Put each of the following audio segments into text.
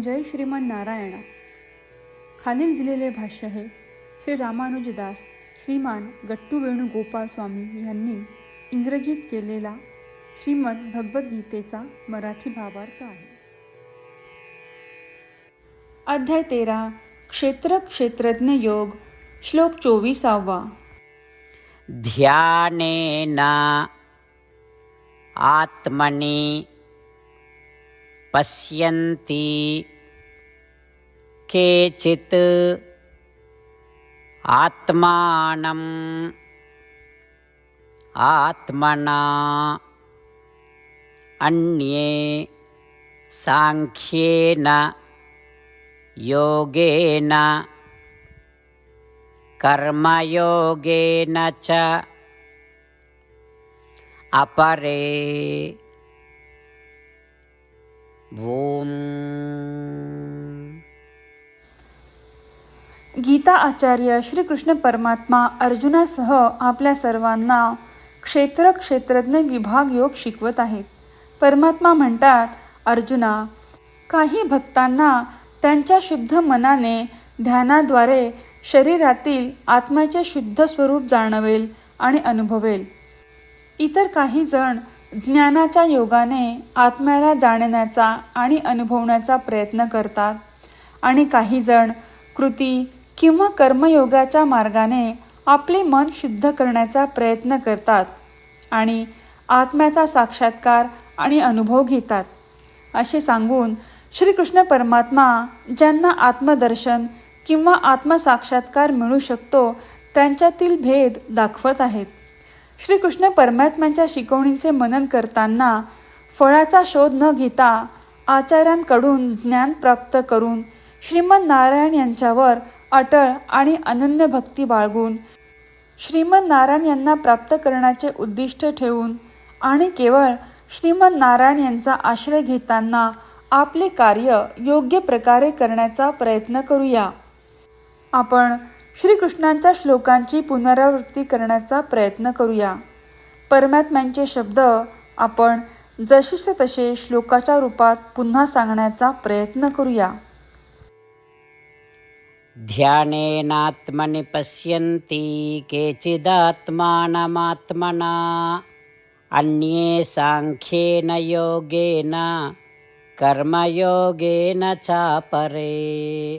जय श्रीमन नारायणा. खालील दिलेले भाष्य हे श्री रामानुजदास श्रीमान गट्टू वेणुगोपाल स्वामी यांनी इंग्रजीत केलेला श्रीमद भगवद्गीतेचा मराठी भावार्थ आहे. अध्याय तेरा. क्षेत्र क्षेत्रज्ञ योग. श्लोक चोवीसावा. ध्यानेन आत्मनि पश्यन्ति। केचित् आत्मानम्। आत्मना अन्ये साङ्ख्येन योगेन कर्मयोगेन च अपरे गीता आचार्य श्रीकृष्ण परमात्मा अर्जुनासह आपल्या सर्वांना क्षेत्र क्षेत्रज्ञ विभाग योग शिकवत आहेत. परमात्मा म्हणतात अर्जुना काही भक्तांना त्यांच्या शुद्ध मनाने ध्यानाद्वारे शरीरातील आत्म्याचे शुद्ध स्वरूप जाणवेल आणि अनुभवेल. इतर काही जण ज्ञानाच्या योगाने आत्म्याला जाणण्याचा आणि अनुभवण्याचा प्रयत्न करतात. आणि काही जण कृती किंवा कर्मयोगाच्या मार्गाने आपले मन शुद्ध करण्याचा प्रयत्न करतात आणि आत्म्याचा साक्षात्कार आणि अनुभव घेतात. असे सांगून श्रीकृष्ण परमात्मा ज्यांना आत्मदर्शन किंवा आत्मसाक्षात्कार मिळू शकतो त्यांच्यातील भेद दाखवत आहेत. श्रीकृष्ण परमात्म्यांच्या शिकवणींचे मनन करताना फळाचा शोध न घेता आचार्यांकडून ज्ञान प्राप्त करून श्रीमद नारायण यांच्यावर अटळ आणि अनन्य भक्ती बाळगून श्रीमद नारायण यांना प्राप्त करण्याचे उद्दिष्ट ठेवून आणि केवळ श्रीमद नारायण यांचा आश्रय घेताना आपले कार्य योग्य प्रकारे करण्याचा प्रयत्न करूया. आपण श्रीकृष्णांच्या श्लोकांची पुनरावृत्ती करण्याचा प्रयत्न करूया. परमात्म्यांचे शब्द आपण जशीच्या तसे श्लोकाच्या रूपात पुन्हा सांगण्याचा प्रयत्न करूया. ध्यानेनात्मनि पश्यन्ति केचिदात्मानमात्मना अन्ये साङ्ख्येन योगेन कर्मयोगेन चापरे।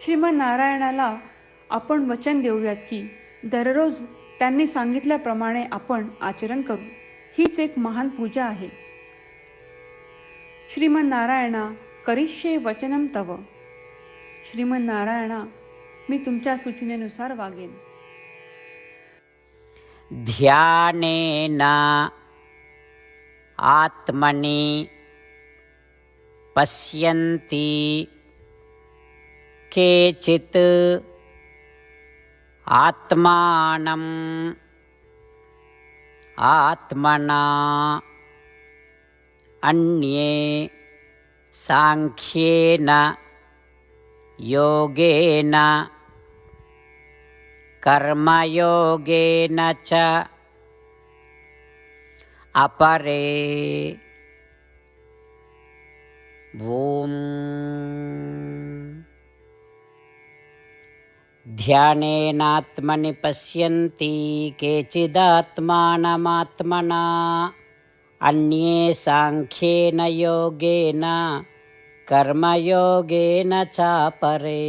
श्रीमन नारायणाला आपण वचन देऊयात की दररोज त्यांनी सांगितल्याप्रमाणे आपण आचरण करू. हीच एक महान पूजा आहे. श्रीमन नारायणा करिष्ये वचनम तव. श्रीमन नारायणा मी तुमच्या सूचनेनुसार वागेन. ध्यानेन आत्मनि पश्यन्ति केचित् आत्मानम् आत्मना अन्ये साङ्ख्येन योगेन कर्मयोगेन च अपरे भूम् ध्यानेनात्मनि पश्यन्ति केचिदात्मानमात्मना अन्ये साङ्ख्येन योगेन कर्मयोगेन चापरे।